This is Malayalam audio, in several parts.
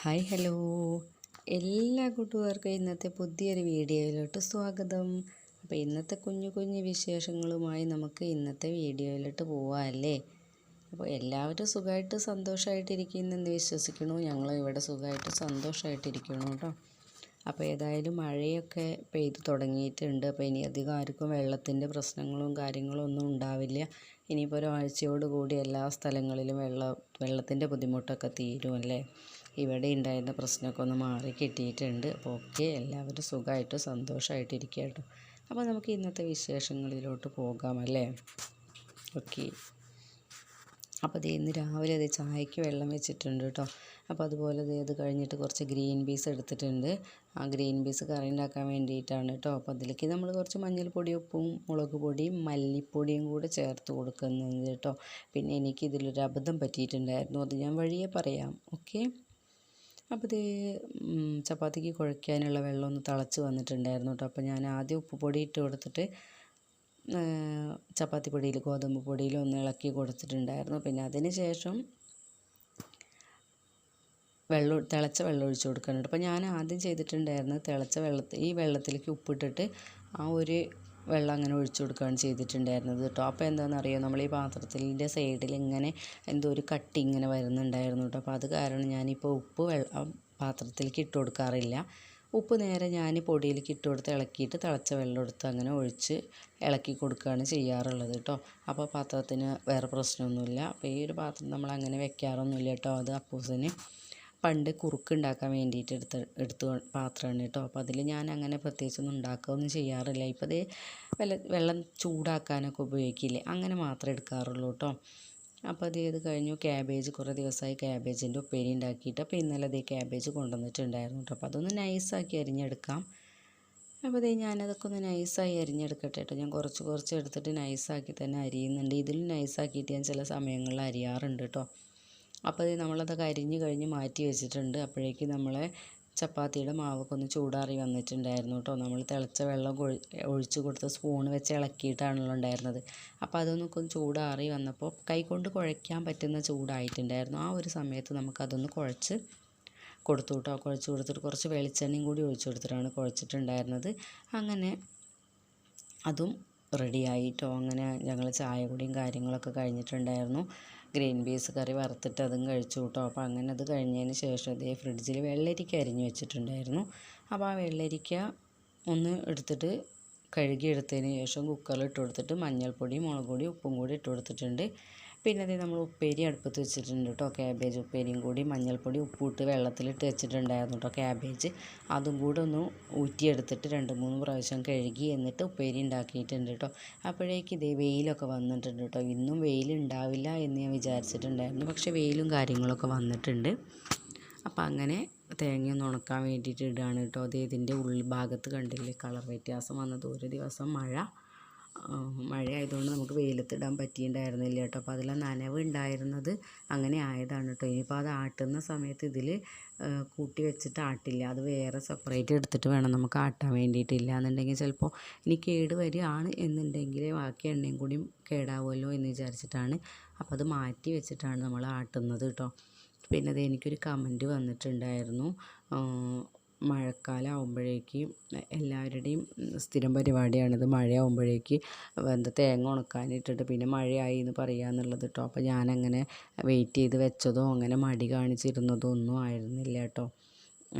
Hi hello. എല്ലാ കൂട്ടുകാർക്കും ഇന്നത്തെ പുതിയൊരു വീഡിയോയിലോട്ട് സ്വാഗതം. അപ്പോൾ ഇന്നത്തെ കുഞ്ഞു കുഞ്ഞു വിശേഷങ്ങളുമായി നമുക്ക് ഇന്നത്തെ വീഡിയോയിലോട്ട് പോവാം അല്ലേ അപ്പോൾ എല്ലാവരും സുഖമായിട്ട് സന്തോഷമായിട്ടിരിക്കുന്നെന്ന് വിശ്വസിക്കണു. ഞങ്ങൾ ഇവിടെ സുഖമായിട്ട് സന്തോഷമായിട്ടിരിക്കണു കേട്ടോ. അപ്പോൾ ഏതായാലും മഴയൊക്കെ പെയ്ത് തുടങ്ങിയിട്ടുണ്ട്. അപ്പോൾ ഇനി അധികം ആർക്കും വെള്ളത്തിന്റെ പ്രശ്നങ്ങളും കാര്യങ്ങളും ഒന്നും ഉണ്ടാവില്ല. ഇനിയിപ്പോൾ ഒരാഴ്ചയോട് കൂടി എല്ലാ സ്ഥലങ്ങളിലും വെള്ളം വെള്ളത്തിന്റെ ബുദ്ധിമുട്ടൊക്കെ തീരും അല്ലേ? ഇവിടെ ഉണ്ടായിരുന്ന പ്രശ്നമൊക്കെ ഒന്ന് മാറി കിട്ടിയിട്ടുണ്ട്. അപ്പോൾ ഓക്കെ എല്ലാവരും സുഖമായിട്ട് സന്തോഷമായിട്ടിരിക്കുക കേട്ടോ അപ്പോൾ നമുക്ക് ഇന്നത്തെ വിശേഷങ്ങളിലോട്ട് പോകാം അല്ലേ? ഓക്കെ. അപ്പോൾ ദേ ഇന്ന് രാവിലെ അത് ചായക്ക് വെള്ളം വെച്ചിട്ടുണ്ട് കേട്ടോ. അപ്പോൾ അതുപോലെ ദേ അത് കഴിഞ്ഞിട്ട് കുറച്ച് ഗ്രീൻ പീസ് എടുത്തിട്ടുണ്ട്. ആ ഗ്രീൻ പീസ് കറി ഉണ്ടാക്കാൻ വേണ്ടിയിട്ടാണ് കേട്ടോ. അപ്പോൾ അതിലേക്ക് നമ്മൾ കുറച്ച് മഞ്ഞൾപ്പൊടി ഉപ്പും മുളക് പൊടിയും മല്ലിപ്പൊടിയും കൂടെ ചേർത്ത് കൊടുക്കുന്നത് കേട്ടോ. പിന്നെ എനിക്ക് ഇതിലൊരു അബദ്ധം പറ്റിയിട്ടുണ്ടായിരുന്നു. അത് ഞാൻ വഴിയെ പറയാം. ഓക്കെ. അപ്പോൾ ഇത് ചപ്പാത്തിക്ക് കുഴയ്ക്കാനുള്ള വെള്ളം ഒന്ന് തിളച്ച് വന്നിട്ടുണ്ടായിരുന്നു കേട്ടോ അപ്പോൾ ഞാൻ ആദ്യം ഉപ്പ് പൊടി ഇട്ട് കൊടുത്തിട്ട് ചപ്പാത്തി പൊടിയിൽ ഗോതമ്പ് പൊടിയിൽ ഒന്ന് ഇളക്കി കൊടുത്തിട്ടുണ്ടായിരുന്നു. പിന്നെ അതിന് ശേഷം വെള്ളം തിളച്ച വെള്ളം ഒഴിച്ച് കൊടുക്കാനുണ്ട്. അപ്പോൾ ഞാൻ ആദ്യം ചെയ്തിട്ടുണ്ടായിരുന്നത് തിളച്ച വെള്ളത്തിൽ ഈ വെള്ളത്തിലേക്ക് ഉപ്പിട്ടിട്ട് ആ ഒരു വെള്ളം അങ്ങനെ ഒഴിച്ചു കൊടുക്കുകയാണ് ചെയ്തിട്ടുണ്ടായിരുന്നത്. കേട്ടോ അപ്പോൾ എന്താണെന്നറിയോ നമ്മൾ ഈ പാത്രത്തിന്റെ സൈഡിൽ ഇങ്ങനെ എന്തോ ഒരു കട്ടി ഇങ്ങനെ വരുന്നുണ്ടായിരുന്നു കേട്ടോ അപ്പോൾ അത് കാരണം ഞാനിപ്പോൾ ഉപ്പ് വെള്ളം പാത്രത്തിലേക്ക് ഇട്ട് കൊടുക്കാറില്ല. ഉപ്പ് നേരെ ഞാൻ പൊടിയിലേക്ക് ഇട്ട് കൊടുത്ത് ഇളക്കിയിട്ട് തിളച്ച വെള്ളം എടുത്ത് അങ്ങനെ ഒഴിച്ച് ഇളക്കി കൊടുക്കുകയാണ് ചെയ്യാറുള്ളത് കേട്ടോ അപ്പോൾ പാത്രത്തിന് വേറെ പ്രശ്നമൊന്നുമില്ല. അപ്പോൾ ഈ ഒരു പാത്രം നമ്മൾ അങ്ങനെ വെക്കാറൊന്നുമില്ല കേട്ടോ അത് അപ്പൂസിന് പണ്ട് കുറുക്ക് ഉണ്ടാക്കാൻ വേണ്ടിയിട്ട് എടുത്ത് എടുത്ത് പാത്രമാണ് കേട്ടോ. അപ്പോൾ അതിൽ ഞാൻ അങ്ങനെ പ്രത്യേകിച്ചൊന്നും ഉണ്ടാക്കുകയൊന്നും ചെയ്യാറില്ല. ഇപ്പോൾ അത് വെള്ളം വെള്ളം ചൂടാക്കാനൊക്കെ ഉപയോഗിക്കില്ലേ? അങ്ങനെ മാത്രമേ എടുക്കാറുള്ളൂ കേട്ടോ. അപ്പോൾ അത് ഇത് കഴിഞ്ഞു. ക്യാബേജ് കുറേ ദിവസമായി ക്യാബേജിന്റെ ഉപ്പേരി ഉണ്ടാക്കിയിട്ട് അപ്പോൾ ഇന്നലെ അതേ ക്യാബേജ് കൊണ്ടുവന്നിട്ടുണ്ടായിരുന്നു കേട്ടോ. അപ്പോൾ അതൊന്ന് നൈസാക്കി അരിഞ്ഞെടുക്കാം. അപ്പോൾ അതേ ഞാനതൊക്കെ ഒന്ന് നൈസായി അരിഞ്ഞെടുക്കട്ടെ കേട്ടോ. ഞാൻ കുറച്ച് കുറച്ച് എടുത്തിട്ട് നൈസാക്കി തന്നെ അരിയുന്നുണ്ട്. ഇതിൽ നൈസാക്കിയിട്ട് ഞാൻ ചില സമയങ്ങളിൽ അരിയാറുണ്ട് കേട്ടോ. അപ്പോൾ അത് നമ്മളതൊക്കെ അരിഞ്ഞ് കഴിഞ്ഞ് മാറ്റി വെച്ചിട്ടുണ്ട്. അപ്പോഴേക്ക് നമ്മളെ ചപ്പാത്തിയുടെ മാവൊക്കെ ഒന്ന് ചൂടാറി വന്നിട്ടുണ്ടായിരുന്നു കേട്ടോ. നമ്മൾ തിളച്ച വെള്ളം ഒഴിച്ച് കൊടുത്ത് സ്പൂൺ വെച്ച് ഇളക്കിയിട്ടാണല്ലോ ഉണ്ടായിരുന്നത്. അപ്പോൾ അതൊന്നൊക്കെ ഒന്ന് ചൂടാറി വന്നപ്പോൾ കൈകൊണ്ട് കുഴയ്ക്കാൻ പറ്റുന്ന ചൂടായിട്ടുണ്ടായിരുന്നു. ആ ഒരു സമയത്ത് നമുക്കതൊന്ന് കുഴച്ച് കൊടുത്തു കേട്ടോ. കുഴച്ച് കൊടുത്തിട്ട് കുറച്ച് വെളിച്ചെണ്ണയും കൂടി ഒഴിച്ച് കൊടുത്തിട്ടാണ് കുഴച്ചിട്ടുണ്ടായിരുന്നത്. അങ്ങനെ അതും റെഡി ആയിട്ടോ അങ്ങനെ ഞങ്ങൾ ചായ കുടിയും കാര്യങ്ങളൊക്കെ കഴിഞ്ഞിട്ടുണ്ടായിരുന്നു. ഗ്രീൻ പീസ് കറി വറുത്തിട്ട് അതും കഴിച്ചു കേട്ടോ. അപ്പോൾ അങ്ങനെ അത് കഴിഞ്ഞതിന് ശേഷം ഇതേ ഫ്രിഡ്ജിൽ വെള്ളരിക്ക അരിഞ്ഞു വെച്ചിട്ടുണ്ടായിരുന്നു. അപ്പോൾ ആ വെള്ളരിക്ക ഒന്ന് എടുത്തിട്ട് കഴുകി എടുത്തതിന് ശേഷം കുക്കറിൽ ഇട്ട് കൊടുത്തിട്ട് മഞ്ഞൾപ്പൊടി മുളക് പൊടി ഉപ്പും കൂടി ഇട്ട് കൊടുത്തിട്ടുണ്ട്. പിന്നെ അത് നമ്മൾ ഉപ്പേരി അടുപ്പത്ത് വെച്ചിട്ടുണ്ട് കേട്ടോ ക്യാബേജ് ഉപ്പേരിയും കൂടി മഞ്ഞൾപ്പൊടി ഉപ്പിട്ട് വെള്ളത്തിലിട്ട് വെച്ചിട്ടുണ്ടായിരുന്നു കേട്ടോ ക്യാബേജ് അതും കൂടെ ഒന്ന് ഊറ്റിയെടുത്തിട്ട് രണ്ട് മൂന്ന് പ്രാവശ്യം കഴുകി എന്നിട്ട് ഉപ്പേരി ഉണ്ടാക്കിയിട്ടുണ്ട് കേട്ടോ അപ്പോഴേക്ക് ഇതേ വെയിലൊക്കെ വന്നിട്ടുണ്ട് കേട്ടോ ഇന്നും വെയിലുണ്ടാവില്ല എന്ന് ഞാൻ വിചാരിച്ചിട്ടുണ്ടായിരുന്നു. പക്ഷേ വെയിലും കാര്യങ്ങളൊക്കെ വന്നിട്ടുണ്ട്. അപ്പം അങ്ങനെ തേങ്ങ ഒന്ന് ഉണക്കാൻ വേണ്ടിയിട്ട് ഇടുകയാണ് കേട്ടോ അത് ഇതിന്റെ ഉൾഭാഗത്ത് കണ്ടില്ലേ കളർ വ്യത്യാസം വന്നത്. ഒരു ദിവസം മഴ മഴ ആയതുകൊണ്ട് നമുക്ക് വെയിലത്തിടാൻ പറ്റിയിട്ടുണ്ടായിരുന്നില്ല കേട്ടോ. അപ്പോൾ അതിലെ നനവ് ഉണ്ടായിരുന്നത് അങ്ങനെ ആയതാണ് കേട്ടോ. ഇനിയിപ്പോൾ അത് ആട്ടുന്ന സമയത്ത് ഇതിൽ കൂട്ടി വെച്ചിട്ട് ആട്ടില്ല. അത് വേറെ സെപ്പറേറ്റ് എടുത്തിട്ട് വേണം നമുക്ക് ആട്ടാൻ വേണ്ടിയിട്ടില്ല എന്നുണ്ടെങ്കിൽ ചിലപ്പോൾ ഇനി കേട് വരികയാണ് എന്നുണ്ടെങ്കിൽ ബാക്കി എണ്ണയും കൂടിയും കേടാവുമല്ലോ എന്ന് വിചാരിച്ചിട്ടാണ്. അപ്പോൾ അത് മാറ്റി വെച്ചിട്ടാണ് നമ്മൾ ആട്ടുന്നത് കേട്ടോ. പിന്നെ അത് എനിക്കൊരു കമന്റ് വന്നിട്ടുണ്ടായിരുന്നു. മഴക്കാലം ആകുമ്പോഴേക്ക് എല്ലാവരുടെയും സ്ഥിരം പരിപാടിയാണിത്. മഴയാകുമ്പോഴേക്ക് എന്താ തേങ്ങ ഉണക്കാനിട്ടിട്ട് പിന്നെ മഴയായി എന്ന് പറയുക എന്നുള്ളത് കേട്ടോ. അപ്പോൾ ഞാനങ്ങനെ വെയിറ്റ് ചെയ്ത് വെച്ചതോ അങ്ങനെ മടി കാണിച്ചിരുന്നതോ ഒന്നും ആയിരുന്നില്ല കേട്ടോ.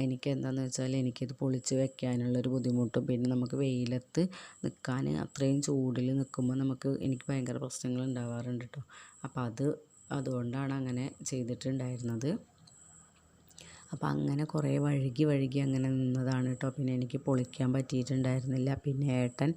എനിക്ക് എന്താണെന്ന് വെച്ചാൽ എനിക്കിത് പൊളിച്ച് വെക്കാനുള്ളൊരു ബുദ്ധിമുട്ടും പിന്നെ നമുക്ക് വെയിലത്ത് നിൽക്കാൻ അത്രയും ചൂടിൽ നിൽക്കുമ്പോൾ നമുക്ക് എനിക്ക് ഭയങ്കര പ്രശ്നങ്ങൾ ഉണ്ടാവാറുണ്ട് കേട്ടോ. അപ്പോൾ അത് അതുകൊണ്ടാണ് അങ്ങനെ ചെയ്തിട്ടുണ്ടായിരുന്നത്. അപ്പോൾ അങ്ങനെ കുറേ വഴുകി വഴുകി അങ്ങനെ നിന്നതാണ് കേട്ടോ പിന്നെ എനിക്ക് പൊളിക്കാൻ പറ്റിയിട്ടുണ്ടായിരുന്നില്ല. പിന്നെ ഏട്ടൻ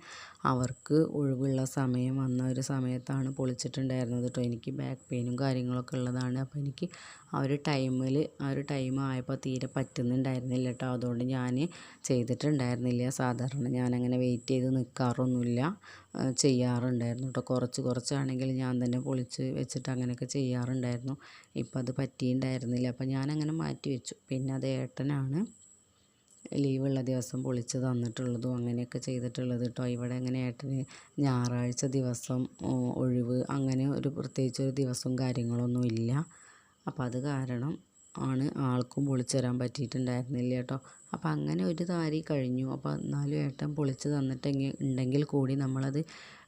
അവർക്ക് ഒഴിവുള്ള സമയം വന്ന ഒരു സമയത്താണ് പൊളിച്ചിട്ടുണ്ടായിരുന്നത് കേട്ടോ എനിക്ക് ബാക്ക് പെയിനും കാര്യങ്ങളൊക്കെ ഉള്ളതാണ്. അപ്പോൾ എനിക്ക് ആ ഒരു ടൈമിൽ ആ ഒരു ടൈം ആയപ്പോൾ തീരെ പറ്റുന്നുണ്ടായിരുന്നില്ല കേട്ടോ അതുകൊണ്ട് ഞാൻ ചെയ്തിട്ടുണ്ടായിരുന്നില്ല. സാധാരണ ഞാനങ്ങനെ വെയിറ്റ് ചെയ്ത് നിൽക്കാറൊന്നുമില്ല ചെയ്യാറുണ്ടായിരുന്നു കേട്ടോ കുറച്ച് കുറച്ചാണെങ്കിൽ ഞാൻ തന്നെ പൊളിച്ച് വെച്ചിട്ട് അങ്ങനെയൊക്കെ ചെയ്യാറുണ്ടായിരുന്നു. ഇപ്പം അത് പറ്റിയിട്ടുണ്ടായിരുന്നില്ല. അപ്പം ഞാനങ്ങനെ മാറ്റി വെച്ചു. പിന്നെ അത് ഏട്ടനാണ് ലീവുള്ള ദിവസം പൊളിച്ച് തന്നിട്ടുള്ളതും അങ്ങനെയൊക്കെ ചെയ്തിട്ടുള്ളത് കേട്ടോ ഇവിടെ അങ്ങനെ ഏട്ടന് ഞായറാഴ്ച ദിവസം ഒഴിവ് അങ്ങനെ ഒരു പ്രത്യേകിച്ചൊരു ദിവസവും കാര്യങ്ങളൊന്നും ഇല്ല അപ്പോൾ അത് കാരണം ആണ് ആൾക്കും പൊളിച്ച് തരാൻ പറ്റിയിട്ടുണ്ടായിരുന്നില്ല കേട്ടോ. അപ്പം അങ്ങനെ ഒരു താരി കഴിഞ്ഞു. അപ്പോൾ എന്നാലും ഏട്ടൻ പൊളിച്ച് തന്നിട്ടെങ്കിൽ ഉണ്ടെങ്കിൽ കൂടി നമ്മളത്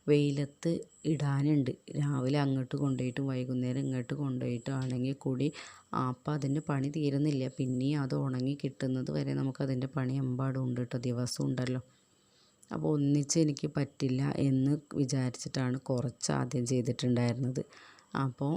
വെയിലത്ത് ഇടാനുണ്ട്. രാവിലെ അങ്ങോട്ട് കൊണ്ടുപോയിട്ടും വൈകുന്നേരം ഇങ്ങോട്ട് കൊണ്ടുപോയിട്ടാണെങ്കിൽ കൂടി അപ്പം അതിന്റെ പണി തീരുന്നില്ല. പിന്നെയും അത് ഉണങ്ങി കിട്ടുന്നത് വരെ നമുക്കതിന്റെ പണി എമ്പാടും ഉണ്ട് കേട്ടോ. ദിവസം ഉണ്ടല്ലോ. അപ്പോൾ ഒന്നിച്ച് എനിക്ക് പറ്റില്ല എന്ന് വിചാരിച്ചിട്ടാണ് കുറച്ച് ആദ്യം ചെയ്തിട്ടുണ്ടായിരുന്നത്. അപ്പോൾ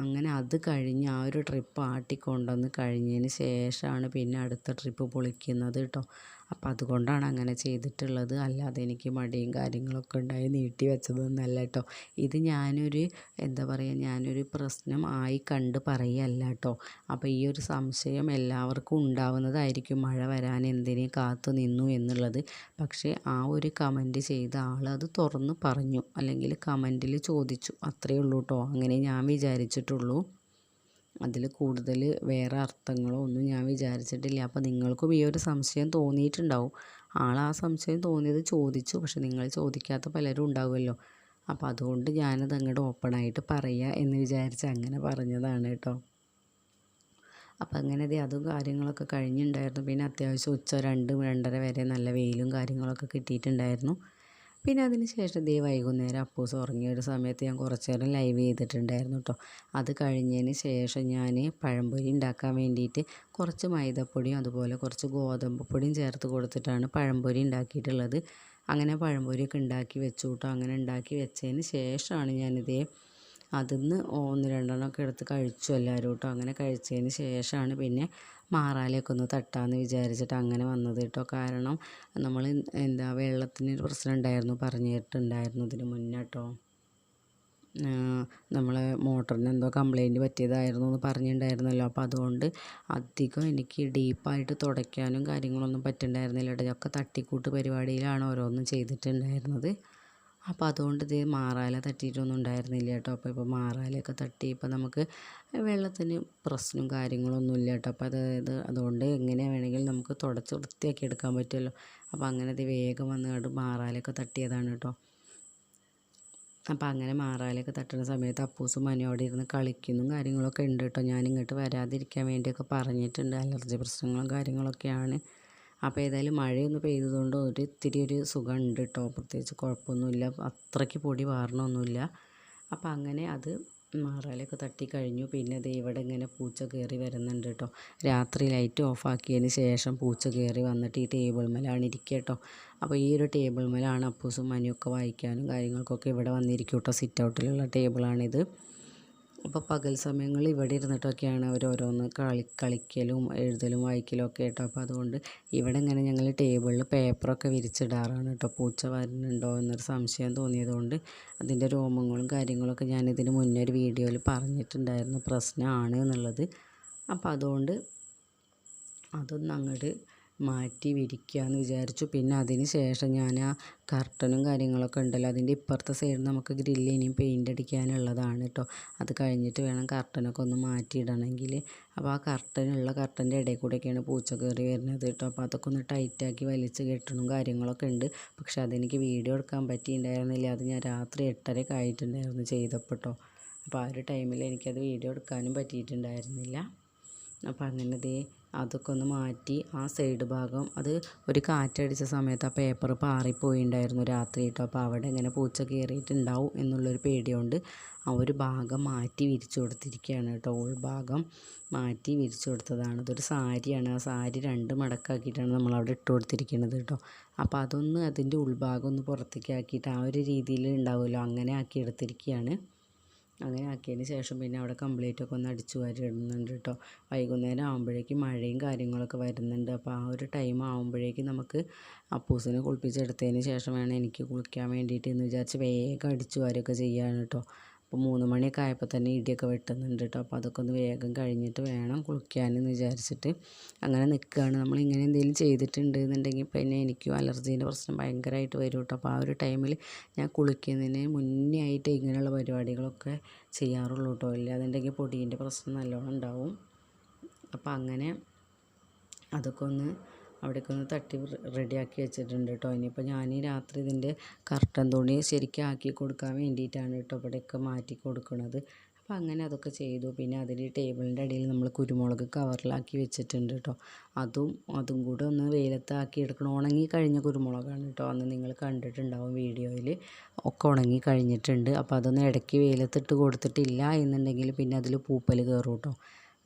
അങ്ങനെ അത് കഴിഞ്ഞ് ആ ഒരു ട്രിപ്പ് ആട്ടിക്കൊണ്ടുവന്ന് കഴിഞ്ഞതിന് ശേഷമാണ് പിന്നെ അടുത്ത ട്രിപ്പ് പൊളിക്കുന്നത് കേട്ടോ അപ്പം അതുകൊണ്ടാണ് അങ്ങനെ ചെയ്തിട്ടുള്ളത്. അല്ലാതെ എനിക്ക് മടിയും കാര്യങ്ങളൊക്കെ ഉണ്ടായി നീട്ടി വെച്ചതൊന്നല്ല കേട്ടോ ഇത് ഞാനൊരു എന്താ പറയുക ഞാനൊരു പ്രശ്നം ആയി കണ്ട് പറയല്ല കേട്ടോ അപ്പോൾ ഈ ഒരു സംശയം എല്ലാവർക്കും ഉണ്ടാവുന്നതായിരിക്കും. മഴ വരാൻ എന്തിനെ കാത്തു നിന്നു എന്നുള്ളത്. പക്ഷേ ആ ഒരു കമന്റ് ചെയ്ത ആൾ അത് തുറന്ന് പറഞ്ഞു. അല്ലെങ്കിൽ കമന്റിൽ ചോദിച്ചു. അത്രയേ ഉള്ളൂ കേട്ടോ അങ്ങനെ ഞാൻ വിചാരിച്ചിട്ടുള്ളൂ. അതിൽ കൂടുതൽ വേറെ അർത്ഥങ്ങളോ ഒന്നും ഞാൻ വിചാരിച്ചിട്ടില്ല. അപ്പോൾ നിങ്ങൾക്കും ഈ ഒരു സംശയം തോന്നിയിട്ടുണ്ടാവും. ആൾ ആ സംശയം തോന്നിയത് ചോദിച്ചു. പക്ഷെ നിങ്ങൾ ചോദിക്കാത്ത പലരും ഉണ്ടാവുമല്ലോ. അപ്പോൾ അതുകൊണ്ട് ഞാനത് അങ്ങോട്ട് ഓപ്പണായിട്ട് പറയുക എന്ന് വിചാരിച്ച് അങ്ങനെ പറഞ്ഞതാണ് കേട്ടോ. അപ്പം അങ്ങനെ ദേ അതും കാര്യങ്ങളൊക്കെ കഴിഞ്ഞിട്ടുണ്ടായിരുന്നു പിന്നെ അത്യാവശ്യം ഉച്ച രണ്ട് രണ്ടര വരെ നല്ല വെയിലും കാര്യങ്ങളൊക്കെ കിട്ടിയിട്ടുണ്ടായിരുന്നു. പിന്നെ അതിന് ശേഷം ദേ വൈകുന്നേരം അപ്പൂസ് ഉറങ്ങിയ സമയത്ത് ഞാൻ കുറച്ച് നേരം ലൈവ് ചെയ്തിട്ടുണ്ടായിരുന്നു കേട്ടോ അത് കഴിഞ്ഞതിന് ശേഷം ഞാൻ പഴംപൊരി ഉണ്ടാക്കാൻ വേണ്ടിയിട്ട് കുറച്ച് മൈദപ്പൊടിയും അതുപോലെ കുറച്ച് ഗോതമ്പ് പൊടിയും ചേർത്ത് കൊടുത്തിട്ടാണ് പഴംപൊരി ഉണ്ടാക്കിയിട്ടുള്ളത്. അങ്ങനെ പഴംപൊരിയൊക്കെ ഉണ്ടാക്കി വെച്ചു കേട്ടോ അങ്ങനെ ഉണ്ടാക്കി വെച്ചതിന് ശേഷമാണ് ഞാനിതേ അതിന്ന് ഒന്ന് രണ്ടെണ്ണമൊക്കെ എടുത്ത് കഴിച്ചു എല്ലാവരും കേട്ടോ അങ്ങനെ കഴിച്ചതിന് ശേഷമാണ് പിന്നെ മാറാലയൊക്കെ ഒന്ന് തട്ടാമെന്ന് വിചാരിച്ചിട്ട് അങ്ങനെ വന്നത് കേട്ടോ. കാരണം നമ്മൾ എന്താ വെള്ളത്തിന് ഒരു പ്രശ്നം ഉണ്ടായിരുന്നു പറഞ്ഞിട്ടുണ്ടായിരുന്നു ഇതിന് മുന്നേ കേട്ടോ. നമ്മൾ മോട്ടറിന് എന്തോ കംപ്ലൈന്റ് പറ്റിയതായിരുന്നു എന്ന് പറഞ്ഞിട്ടുണ്ടായിരുന്നല്ലോ. അപ്പോൾ അതുകൊണ്ട് അധികം എനിക്ക് ഡീപ്പായിട്ട് തുടയ്ക്കാനും കാര്യങ്ങളൊന്നും പറ്റുന്നുണ്ടായിരുന്നില്ല കേട്ടോ. ഒക്കെ തട്ടിക്കൂട്ട് പരിപാടിയിലാണ് ഓരോന്നും ചെയ്തിട്ടുണ്ടായിരുന്നത്. അപ്പോൾ അതുകൊണ്ട് ഇത് മാറാല തട്ടിയിട്ടൊന്നും ഉണ്ടായിരുന്നില്ല കേട്ടോ. അപ്പോൾ ഇപ്പോൾ മാറാലയൊക്കെ തട്ടി ഇപ്പോൾ നമുക്ക് വെള്ളത്തിന് പ്രശ്നവും കാര്യങ്ങളൊന്നും ഇല്ല കേട്ടോ. അപ്പോൾ അതായത് അതുകൊണ്ട് എങ്ങനെ വേണമെങ്കിലും നമുക്ക് തുടച്ച് വൃത്തിയാക്കി എടുക്കാൻ പറ്റുമല്ലോ. അപ്പോൾ അങ്ങനെ ഇത് വേഗം വന്നുകൊണ്ട് മാറാലയൊക്കെ തട്ടിയതാണ് കേട്ടോ. അപ്പോൾ അങ്ങനെ മാറാലയൊക്കെ തട്ടുന്ന സമയത്ത് അപ്പൂസും മനു അവിടെ ഇരുന്ന് കളിക്കുന്നു കാര്യങ്ങളൊക്കെ ഉണ്ട് കേട്ടോ. ഞാൻ ഇങ്ങോട്ട് വരാതിരിക്കാൻ വേണ്ടിയൊക്കെ പറഞ്ഞിട്ടുണ്ട്. അലർജി പ്രശ്നങ്ങളും കാര്യങ്ങളൊക്കെയാണ്. അപ്പോൾ ഏതായാലും മഴയൊന്ന് പെയ്തതുകൊണ്ട് ഒരു ഇത്തിരി ഒരു സുഖം ഉണ്ട് കേട്ടോ പ്രത്യേകിച്ച് കുഴപ്പമൊന്നുമില്ല. അത്രയ്ക്ക് പൊടി വാറണമൊന്നുമില്ല അപ്പോൾ അങ്ങനെ അത് മാറാലൊക്കെ തട്ടി കഴിഞ്ഞു പിന്നെ അത് ഇവിടെ ഇങ്ങനെ പൂച്ച കയറി വരുന്നുണ്ട് കേട്ടോ. രാത്രി ലൈറ്റ് ഓഫാക്കിയതിന് ശേഷം പൂച്ച കയറി വന്നിട്ട് ഈ ടേബിൾ മേലാണ് ഇരിക്കുക കേട്ടോ അപ്പോൾ ഈ ഒരു ടേബിൾ മേലാണ് അപ്പൂസും മനിയൊക്കെ വായിക്കാനും കാര്യങ്ങൾക്കൊക്കെ ഇവിടെ വന്നിരിക്കും കേട്ടോ. സിറ്റ് ഔട്ടിലുള്ള ടേബിളാണിത്. അപ്പോൾ പകൽ സമയങ്ങളിൽ ഇവിടെ ഇരുന്നിട്ടൊക്കെയാണ് അവർ ഓരോന്ന് കളി കളിക്കലും എഴുതലും വായിക്കലും ഒക്കെ കേട്ടോ. അപ്പോൾ അതുകൊണ്ട് ഇവിടെ ഇങ്ങനെ ഞങ്ങൾ ടേബിളിൽ പേപ്പറൊക്കെ വിരിച്ചിടാറാണ് കേട്ടോ. പൂച്ച വരുന്നുണ്ടോ എന്നൊരു സംശയം തോന്നിയതുകൊണ്ട് അതിന്റെ രോമങ്ങളും കാര്യങ്ങളൊക്കെ ഞാൻ ഞാനിതിന് മുന്നേ ഒരു വീഡിയോയിൽ പറഞ്ഞിട്ടുണ്ടായിരുന്നു പ്രശ്നമാണ് എന്നുള്ളത്. അപ്പോൾ അതുകൊണ്ട് അതൊന്നും അങ്ങോട്ട് മാറ്റി വിരിക്കാമെന്ന് വിചാരിച്ചു. പിന്നെ അതിന് ശേഷം ഞാൻ ആ കർട്ടനും കാര്യങ്ങളൊക്കെ ഉണ്ടല്ലോ. അതിന്റെ ഇപ്പുറത്തെ സൈഡിൽ നമുക്ക് ഗ്രില്ല് ഇനിയും പെയിന്റ് അടിക്കാനുള്ളതാണ് കേട്ടോ അത് കഴിഞ്ഞിട്ട് വേണം കർട്ടനൊക്കെ ഒന്ന് മാറ്റിയിടണമെങ്കിൽ അപ്പോൾ ആ കർട്ടനുള്ള കർട്ടന്റെ ഇടയിൽ കൂടെയൊക്കെയാണ് പൂച്ച കയറി വരുന്നത് കേട്ടോ അപ്പോൾ അതൊക്കെ ഒന്ന് ടൈറ്റാക്കി വലിച്ച് കെട്ടണം കാര്യങ്ങളൊക്കെ ഉണ്ട്. പക്ഷെ അതെനിക്ക് വീഡിയോ എടുക്കാൻ പറ്റിയിട്ടുണ്ടായിരുന്നില്ല. അത് ഞാൻ രാത്രി എട്ടരയൊക്കെ ആയിട്ടുണ്ടായിരുന്നു ചെയ്തപ്പോൾ കേട്ടോ അപ്പോൾ ആ ഒരു ടൈമിൽ എനിക്കത് വീഡിയോ എടുക്കാനും പറ്റിയിട്ടുണ്ടായിരുന്നില്ല. അപ്പോൾ അങ്ങനെ ദേ അതൊക്കെ ഒന്ന് മാറ്റി ആ സൈഡ് ഭാഗം അത് ഒരു കാറ്റടിച്ച സമയത്ത് ആ പേപ്പർ പാറിപ്പോയിണ്ടായിരുന്നു രാത്രി കേട്ടോ. അപ്പോൾ അവിടെ ഇങ്ങനെ പൂച്ച കയറിയിട്ടുണ്ടാവും എന്നുള്ളൊരു പേടിയുണ്ട് ആ ഒരു ഭാഗം മാറ്റി വിരിച്ചു കൊടുത്തിരിക്കുകയാണ് കേട്ടോ. ഉൾഭാഗം മാറ്റി വിരിച്ചു കൊടുത്തതാണ്. അതൊരു സാരിയാണ്. ആ സാരി രണ്ട് മടക്കാക്കിയിട്ടാണ് നമ്മൾ അവിടെ ഇട്ട് കൊടുത്തിരിക്കുന്നത് കേട്ടോ. അപ്പോൾ അതൊന്ന് അതിന്റെ ഉൾഭാഗം ഒന്ന് പുറത്തേക്ക് ആക്കിയിട്ട് ആ ഒരു രീതിയിൽ ഉണ്ടാവുമല്ലോ. അങ്ങനെ ആക്കി എടുത്തിരിക്കുകയാണ്. അങ്ങനെ ആക്കിയതിന് ശേഷം പിന്നെ അവിടെ കംപ്ലീറ്റ് ഒക്കെ ഒന്ന് അടിച്ചു വാരി ഇടുന്നുണ്ട് കേട്ടോ വൈകുന്നേരം ആകുമ്പോഴേക്കും മഴയും കാര്യങ്ങളൊക്കെ വരുന്നുണ്ട്. അപ്പോൾ ആ ഒരു ടൈം ആകുമ്പോഴേക്കും നമുക്ക് അപ്പൂസിനെ കുളിപ്പിച്ചെടുത്തതിന് ശേഷം വേണം എനിക്ക് കുളിക്കാൻ വേണ്ടിയിട്ട് എന്ന് വിചാരിച്ച് വേഗം അടിച്ചു വാരുകയൊക്കെ ചെയ്യാണ് കേട്ടോ അപ്പോൾ മൂന്ന് മണിയൊക്കെ ആയപ്പോൾ തന്നെ ഇടിയൊക്കെ വെട്ടുന്നുണ്ട് കേട്ടോ അപ്പോൾ അതൊക്കെ ഒന്ന് വേഗം കഴിഞ്ഞിട്ട് വേണം കുളിക്കാൻ എന്ന് വിചാരിച്ചിട്ട് അങ്ങനെ നിൽക്കുകയാണ്. നമ്മൾ ഇങ്ങനെ എന്തെങ്കിലും ചെയ്തിട്ടുണ്ട് എന്നുണ്ടെങ്കിൽ പിന്നെ എനിക്കും അലർജീന്റെ പ്രശ്നം ഭയങ്കരമായിട്ട് വരും കേട്ടോ അപ്പോൾ ആ ഒരു ടൈമിൽ ഞാൻ കുളിക്കുന്നതിന് മുന്നേ ആയിട്ട് ഇങ്ങനെയുള്ള പരിപാടികളൊക്കെ ചെയ്യാറുള്ളൂ കേട്ടോ ഇല്ലാന്നുണ്ടെങ്കിൽ പൊടീന്റെ പ്രശ്നം നല്ലോണം ഉണ്ടാവും. അപ്പോൾ അങ്ങനെ അതൊക്കെ ഒന്ന് അവിടേക്ക് ഒന്ന് തട്ടി റെഡിയാക്കി വെച്ചിട്ടുണ്ട് കേട്ടോ ഇനിയിപ്പോൾ ഞാൻ ഈ രാത്രി ഇതിന്റെ കർട്ടൻ തുണി ശരിക്കും ആക്കി കൊടുക്കാൻ വേണ്ടിയിട്ടാണ് കേട്ടോ ഇവിടെയൊക്കെ മാറ്റി കൊടുക്കുന്നത് അപ്പോൾ അങ്ങനെ അതൊക്കെ ചെയ്തു. പിന്നെ അതിൽ ടേബിളിന്റെ അടിയിൽ നമ്മൾ കുരുമുളക് കവറിലാക്കി വെച്ചിട്ടുണ്ട് കേട്ടോ അതും അതും കൂടെ ഒന്ന് വെയിലത്താക്കി എടുക്കണം. ഉണങ്ങി കഴിഞ്ഞ കുരുമുളകാണ് കേട്ടോ അന്ന് നിങ്ങൾ കണ്ടിട്ടുണ്ടാവും വീഡിയോയിൽ ഒക്കെ ഉണങ്ങി കഴിഞ്ഞിട്ടുണ്ട്. അപ്പോൾ അതൊന്ന് ഇടയ്ക്ക് വെയിലത്തിട്ട് കൊടുത്തിട്ടില്ല എന്നുണ്ടെങ്കിൽ പിന്നെ അതിൽ പൂപ്പൽ കയറും കേട്ടോ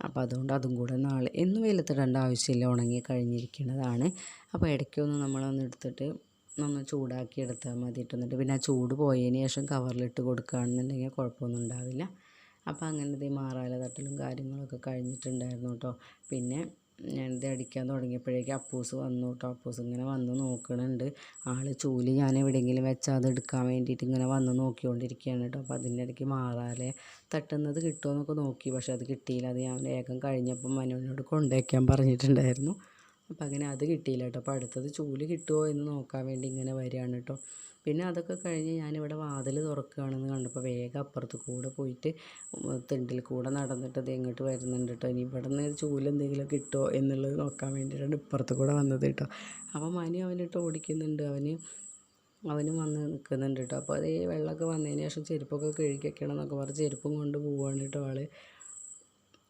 അപ്പോൾ അതുകൊണ്ട് അതും കൂടെ നാളെ എന്നും വെയിലത്തിടേണ്ട ആവശ്യമില്ല. ഉണങ്ങി കഴിഞ്ഞിരിക്കുന്നതാണ്. അപ്പോൾ ഇടയ്ക്കൊന്ന് നമ്മളൊന്ന് എടുത്തിട്ട് ഒന്ന് ചൂടാക്കി എടുത്താൽ മതി ഇട്ട് എന്നിട്ട് പിന്നെ ആ ചൂട് പോയതിന് ശേഷം കവറിലിട്ട് കൊടുക്കുകയാണെന്നുണ്ടെങ്കിൽ കുഴപ്പമൊന്നും ഉണ്ടാവില്ല. അപ്പോൾ അങ്ങനത്തെ മാറാല തട്ടലും കാര്യങ്ങളൊക്കെ കഴിഞ്ഞിട്ടുണ്ടായിരുന്നു കേട്ടോ. പിന്നെ ഞാനിത് അടിക്കാൻ തുടങ്ങിയപ്പോഴേക്കും അപ്പൂസ് വന്നു കേട്ടോ അപ്പൂസ് ഇങ്ങനെ വന്ന് നോക്കണുണ്ട്. ആൾ ചൂൽ ഞാൻ എവിടെയെങ്കിലും വെച്ചാൽ അത് എടുക്കാൻ വേണ്ടിയിട്ട് ഇങ്ങനെ വന്ന് നോക്കിക്കൊണ്ടിരിക്കുകയാണ് കേട്ടോ അപ്പോൾ അതിന്റെ ഇടയ്ക്ക് മാറാലെ തട്ടുന്നത് കിട്ടുമോ എന്നൊക്കെ നോക്കി. പക്ഷേ അത് കിട്ടിയില്ല. അത് ഞാൻ വേഗം കഴിഞ്ഞപ്പം മനുവിനോട് കൊണ്ടുവയ്ക്കാൻ പറഞ്ഞിട്ടുണ്ടായിരുന്നു. അപ്പോൾ അങ്ങനെ അത് കിട്ടിയില്ല കേട്ടോ. അപ്പോൾ അടുത്തത് ചൂൽ കിട്ടുമോ എന്ന് നോക്കാൻ വേണ്ടി ഇങ്ങനെ വരികയാണ് കേട്ടോ. പിന്നെ അതൊക്കെ കഴിഞ്ഞ് ഞാനിവിടെ വാതിൽ തുറക്കുകയാണെന്ന് കണ്ടപ്പോൾ വേഗം അപ്പുറത്ത് കൂടെ പോയിട്ട് തിണ്ടിൽ കൂടെ നടന്നിട്ട് ഇത് ഇങ്ങോട്ട് വരുന്നുണ്ട് കേട്ടോ. ഇനി ഇവിടെ നിന്ന് ചൂൽ എന്തെങ്കിലും കിട്ടുമോ എന്നുള്ളത് നോക്കാൻ വേണ്ടിയിട്ടാണ് ഇപ്പുറത്ത് കൂടെ വന്നത് കേട്ടോ. അപ്പോൾ മനു അവനിട്ട് ഓടിക്കുന്നുണ്ട്. അവന് അവനും വന്ന് നിൽക്കുന്നുണ്ട് കേട്ടോ. അപ്പോൾ അതേ വെള്ളമൊക്കെ വന്നതിന് ശേഷം ചെരുപ്പൊക്കെ കഴുകി വെക്കണം എന്നൊക്കെ പറഞ്ഞ് ചെരുപ്പും കൊണ്ട് പോവുകയാണ് കേട്ടോ ആൾ.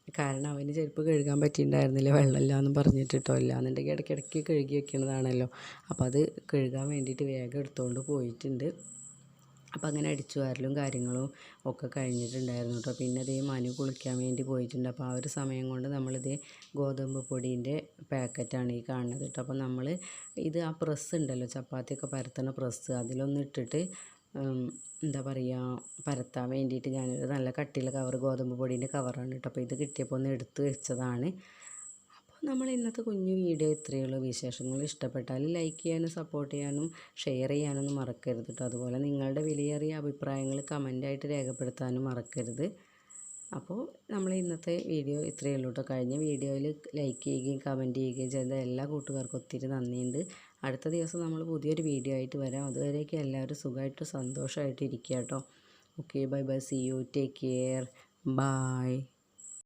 കാരണം അവന് ചെരുപ്പ് കഴുകാൻ പറ്റിയിട്ടുണ്ടായിരുന്നില്ല. വെള്ളമില്ല എന്ന് പറഞ്ഞിട്ട് കേട്ടോ ഇല്ലാന്നുണ്ടെങ്കിൽ ഇടയ്ക്കിടയ്ക്ക് കഴുകി വെക്കുന്നതാണല്ലോ അപ്പോൾ അത് കഴുകാൻ വേണ്ടിയിട്ട് വേഗം എടുത്തുകൊണ്ട് പോയിട്ടുണ്ട്. അപ്പോൾ അങ്ങനെ അടിച്ചു വാരലും കാര്യങ്ങളും ഒക്കെ കഴിഞ്ഞിട്ടുണ്ടായിരുന്നു കേട്ടോ പിന്നെ അതേ മനു കുളിക്കാൻ വേണ്ടി പോയിട്ടുണ്ട്. അപ്പോൾ ആ ഒരു സമയം കൊണ്ട് നമ്മളിത് ഗോതമ്പ് പൊടീന്റെ പാക്കറ്റാണ് ഈ കാണുന്നത് കേട്ടോ അപ്പോൾ നമ്മൾ ഇത് ആ പ്രസ് ഉണ്ടല്ലോ ചപ്പാത്തിയൊക്കെ പരത്തണ പ്രസ് അതിലൊന്ന് ഇട്ടിട്ട് ഉം, എന്താ പറയുക പരത്താൻ വേണ്ടിയിട്ട് ഞാനൊരു നല്ല കട്ടിയുള്ള കവർ ഗോതമ്പ് പൊടീന്റെ കവറാണ് കേട്ടോ അപ്പോൾ ഇത് കിട്ടിയപ്പോൾ ഒന്ന് എടുത്ത് വെച്ചതാണ്. അപ്പോൾ നമ്മൾ ഇന്നത്തെ കുഞ്ഞു വീഡിയോ ഇത്രയേ ഉള്ളൂ. വിശേഷങ്ങൾ ഇഷ്ടപ്പെട്ടാൽ ലൈക്ക് ചെയ്യാനും സപ്പോർട്ട് ചെയ്യാനും ഷെയർ ചെയ്യാനും മറക്കരുത് കേട്ടോ അതുപോലെ നിങ്ങളുടെ വിലയേറിയ അഭിപ്രായങ്ങൾ കമന്റായിട്ട് രേഖപ്പെടുത്താനും മറക്കരുത്. അപ്പോൾ നമ്മൾ ഇന്നത്തെ വീഡിയോ ഇത്രയേ ഉള്ളൂ കേട്ടോ കഴിഞ്ഞ വീഡിയോയിൽ ലൈക്ക് ചെയ്യുകയും കമന്റ് ചെയ്യുകയും ചെയ്ത എല്ലാ കൂട്ടുകാർക്കും ഒത്തിരി നന്ദിയുണ്ട്. അടുത്ത ദിവസം നമ്മൾ പുതിയൊരു വീഡിയോ ആയിട്ട് വരാം. അതുവരേക്കും എല്ലാവരും സുഖമായിട്ട് സന്തോഷമായിട്ട് ഇരിക്കുക കേട്ടോ. Okay bye bye see you take care bye